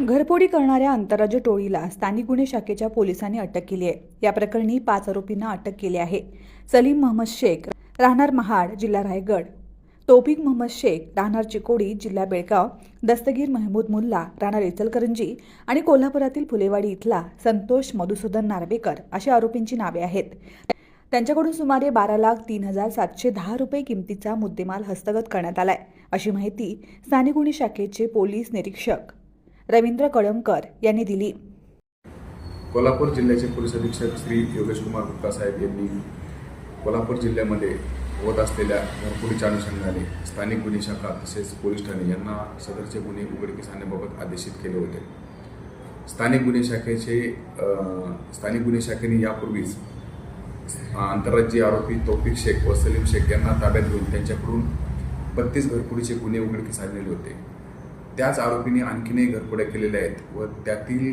घरफोडी करणाऱ्या आंतरराज्य टोळीला स्थानिक गुन्हे शाखेच्या पोलिसांनी अटक केली आहे. या प्रकरणी पाच आरोपींना अटक केली आहे. सलीम महम्मद शेख राहणार महाड जिल्हा रायगड. तौफिक मोहम्मद शेख राहणार चिकोडी जिल्हा बेळगाव. दस्तगीर महमूद मुल्ला राहणार इचलकरंजी. आणि कोल्हापुरातील फुलेवाडी इथला संतोष मधुसूदन नार्वेकर अशा आरोपींची नावे आहेत. त्यांच्याकडून सुमारे बारा लाख तीन हजार सातशे दहा रुपये किमतीचा मुद्देमाल हस्तगत करण्यात आलाय. अशी माहिती स्थानिक गुन्हे शाखेचे पोलीस निरीक्षक रवींद्र कळमकर यांनी दिली. कोल्हापूर जिल्ह्याचे पोलीस अधीक्षक श्री योगेश कुमार गुप्ता साहेब यांनी कोल्हापूर जिल्ह्यामध्ये होत असलेल्या घरफोडीच्या अनुषंगाने स्थानिक गुन्हे शाखा तसेच पोलीस ठाणे यांना सदरचे गुन्हे उघडकीस आणण्याबाबत आदेशित केले होते. स्थानिक गुन्हे शाखेचे स्थानिक गुन्हे शाखेने यापूर्वीच आंतरराज्यीय आरोपी तौफिक शेख व सलीम शेख यांना ताब्यात घेऊन त्यांच्याकडून बत्तीस घरफोडीचे गुन्हे उघडकीस आणलेले होते. त्याच आरोपीने आणखीनही घरफोड्या केलेल्या आहेत व त्यातील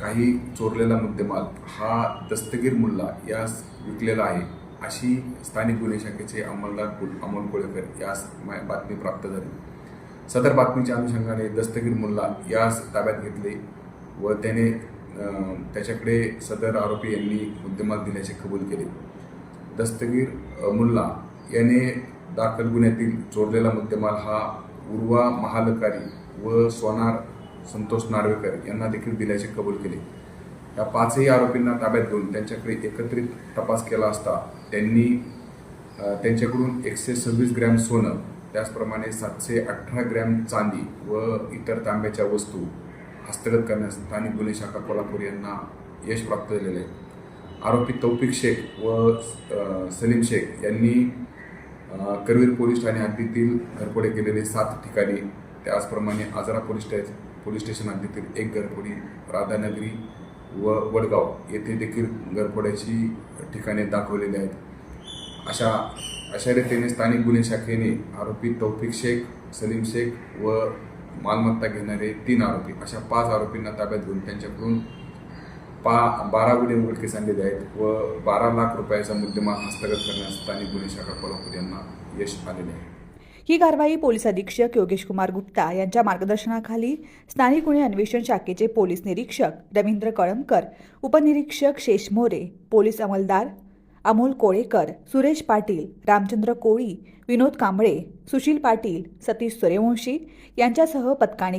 काही चोरलेला मुद्देमाल हा दस्तगीर मुल्ला यास विकलेला आहे अशी स्थानिक गुन्हे शाखेचे अंमलदार कुल- अमोल कोळेकर यास मा- बातमी प्राप्त झाली. सदर बातमीच्या अनुषंगाने दस्तगीर मुल्ला यास ताब्यात घेतले व त्याने त्याच्याकडे सदर आरोपी यांनी मुद्देमाल दिल्याचे कबूल केले. दस्तगीर मुल्ला याने दाखल गुन्ह्यातील चोरलेला मुद्देमाल हा उर्वा महालकारी व सोनार संतोष नार्वेकर यांना देखील दिल्याचे कबूल केले. या पाचही आरोपींना ताब्यात घेऊन त्यांच्याकडे एकत्रित तपास केला असता त्यांनी त्यांच्याकडून एकशे सव्वीस ग्रॅम सोनं त्याचप्रमाणे सातशे अठरा ग्रॅम चांदी व इतर तांब्याच्या वस्तू हस्तगत करण्यास स्थानिक गुन्हे शाखा कोल्हापूर यांना यश प्राप्त झालेले आहे. आरोपी तौफिक शेख व सलीम शेख यांनी करवीर पोलीस ठाणे हद्दीतील घरफोडे केलेले सात ठिकाणी त्याचप्रमाणे आजरा पोलीस स्टे पोलीस स्टेशन हद्दीतील एक घरफोडी राधानगरी व वडगाव येथे देखील घरफोड्याची ठिकाणे दाखवलेली आहेत. अशा अशा रीतीने स्थानिक गुन्हे शाखेने आरोपी तौफिक शेख सलीम शेख व मालमत्ता घेणारे तीन आरोपी अशा पाच आरोपींना ताब्यात घेऊन त्यांच्याकडून पा बारा गुन्हे उघडकीस आणलेले आहेत व बारा लाख रुपयाचा मुद्देमाल हस्तगत करण्यास स्थानिक गुन्हे शाखा कोल्हापूर यांना यश आलेले आहे. ही कारवाई पोलीस अधीक्षक योगेश कुमार गुप्ता यांच्या मार्गदर्शनाखाली स्थानिक गुन्हे अन्वेषण शाखेचे पोलीस निरीक्षक रवींद्र कळमकर उपनिरीक्षक शेष मोरे पोलीस अंमलदार अमोल कोळेकर सुरेश पाटील रामचंद्र कोळी विनोद कांबळे सुशील पाटील सतीश सूर्यवंशी यांच्यासह पथकाने